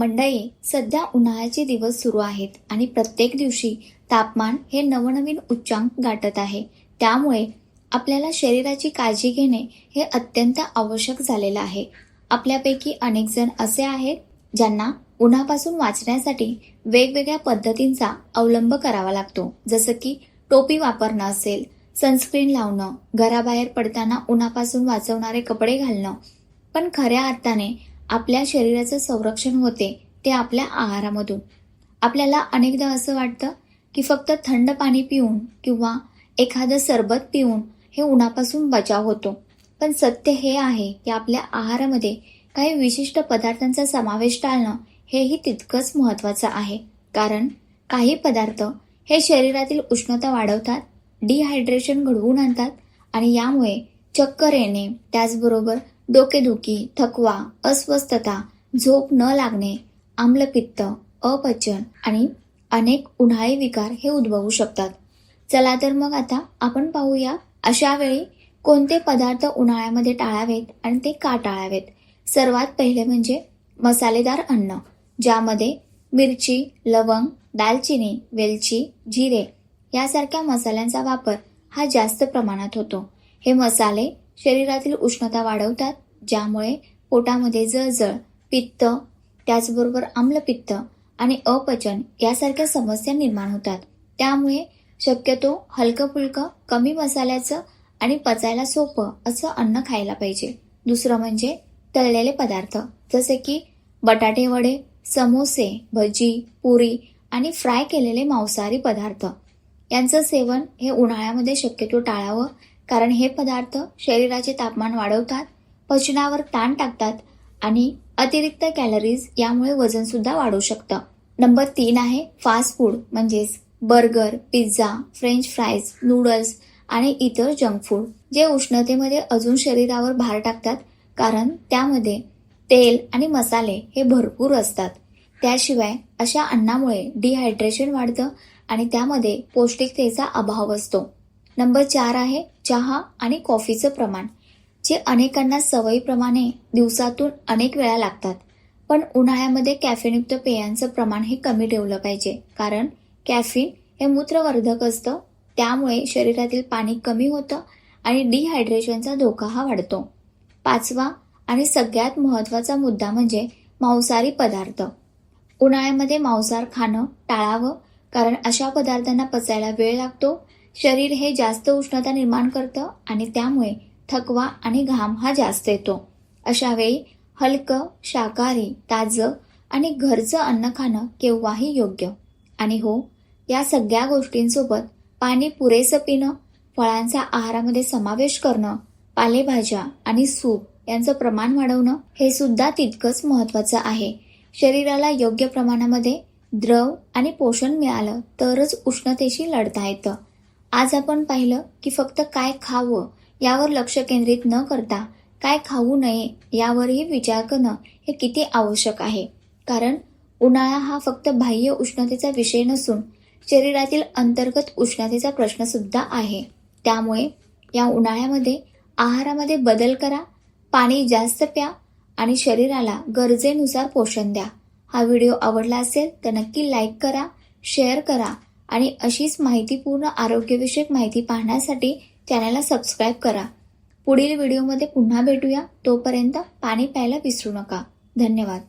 मंडई सध्या उन्हाळ्याचे दिवस सुरू आहेत आणि प्रत्येक दिवशी तापमान हे नवनवीन उच्चांक गाठत आहे. त्यामुळे आपल्याला शरीराची काळजी घेणे हे अत्यंत आवश्यक झालेलं आहे. आपल्यापैकी अनेक जण असे आहेत ज्यांना उन्हापासून वाचण्यासाठी वेगवेगळ्या पद्धतींचा अवलंब करावा लागतो. जसं की टोपी वापरणं असेल सनस्क्रीन लावणं घराबाहेर पडताना उन्हापासून वाचवणारे कपडे घालणं. पण खऱ्या अर्थाने आपल्या शरीराचं संरक्षण होते ते आपल्या आहारामधून. आपल्याला अनेकदा असं वाटतं की फक्त थंड पाणी पिऊन किंवा एखादं सरबत पिऊन हे उन्हापासून बचाव होतो. पण सत्य हे आहे की आपल्या आहारामध्ये काही विशिष्ट पदार्थांचा समावेश टाळणं हेही तितकंच महत्त्वाचं आहे. कारण काही पदार्थ हे शरीरातील उष्णता वाढवतात डिहायड्रेशन घडवून आणतात आणि यामुळे चक्कर येणे त्याचबरोबर डोकेदुखी थकवा अस्वस्थता झोप न लागणे आम्लपित्त अपचन आणि अनेक उन्हाळी विकार हे उद्भवू शकतात. चला तर मग आता आपण पाहूया अशा वेळी कोणते पदार्थ उन्हाळ्यामध्ये टाळावेत आणि ते का टाळावेत. सर्वात पहिले म्हणजे मसालेदार अन्न ज्यामध्ये मिरची लवंग दालचिनी वेलची जिरे यासारख्या मसाल्यांचा वापर हा जास्त प्रमाणात होतो. हे मसाले शरीरातील उष्णता वाढवतात ज्यामुळे पोटामध्ये जळजळ पित्त त्याचबरोबर आम्लपित्त आणि अपचन यासारख्या समस्या निर्माण होतात. त्यामुळे शक्यतो हलकं फुलकं कमी मसाल्याचं आणि पचायला सोपं असं अन्न खायला पाहिजे. दुसरं म्हणजे तळलेले पदार्थ जसे की बटाटे वडे समोसे भजी पुरी आणि फ्राय केलेले मांसाहारी पदार्थ. यांचं सेवन हे उन्हाळ्यामध्ये शक्यतो टाळावं कारण हे पदार्थ शरीराचे तापमान वाढवतात पचनावर ताण टाकतात आणि अतिरिक्त कॅलरीज यामुळे वजन सुद्धा वाढू शकतं. नंबर तीन आहे फास्ट फूड म्हणजेच burger pizza french fries noodles आणि इतर जंक फूड जे उष्णतेमध्ये अजून शरीरावर भार टाकतात कारण त्यामध्ये तेल आणि मसाले हे भरपूर असतात. त्याशिवाय अशा अन्नामुळे डिहायड्रेशन वाढतं आणि त्यामध्ये पौष्टिकतेचा अभाव असतो. नंबर चार आहे चहा आणि कॉफीचं प्रमाण जे अनेकांना सवयीप्रमाणे दिवसातून अनेक वेळा लागतात. पण उन्हाळ्यामध्ये कॅफेनयुक्त पेयांचं प्रमाण हे कमी ठेवलं पाहिजे कारण कॅफिन हे मूत्रवर्धक असतं त्यामुळे शरीरातील पाणी कमी होतं आणि डिहायड्रेशनचा धोका हा वाढतो. पाचवा आणि सगळ्यात महत्त्वाचा मुद्दा म्हणजे मांसाहारी पदार्थ. उन्हाळ्यामध्ये मांसाहार खाणं टाळावं कारण अशा पदार्थांना पचायला वेळ लागतो शरीर हे जास्त उष्णता निर्माण करतं आणि त्यामुळे थकवा आणि घाम हा जास्त येतो. अशा वेळी हलकं शाकाहारी ताजं आणि घरचं अन्न खाणं केव्हाही योग्य. आणि हो या सगळ्या गोष्टींसोबत पाणी पुरेसं पिणं फळांचा आहारामध्ये समावेश करणं पालेभाज्या आणि सूप यांचं प्रमाण वाढवणं हे सुद्धा तितकंच महत्त्वाचं आहे. शरीराला योग्य प्रमाणामध्ये द्रव आणि पोषण मिळालं तरच उष्णतेशी लढता येतं. आज आपण पाहिलं की फक्त काय खावं यावर लक्ष केंद्रित न करता काय खाऊ नये यावरही विचार करणं हे किती आवश्यक आहे. कारण उन्हाळा हा फक्त बाह्य उष्णतेचा विषय नसून शरीरातील अंतर्गत उष्णतेचा प्रश्न सुद्धा आहे. त्यामुळे या उन्हाळ्यामध्ये आहारामध्ये बदल करा पाणी जास्त प्या आणि शरीराला गरजेनुसार पोषण द्या. हा व्हिडिओ आवडला असेल तर नक्की लाईक करा शेअर करा आणि अशीच माहितीपूर्ण आरोग्यविषयक माहिती पाहण्यासाठी चॅनलला सबस्क्राईब करा. पुढील व्हिडिओमध्ये पुन्हा भेटूया. तोपर्यंत पाणी प्यायला विसरू नका. धन्यवाद.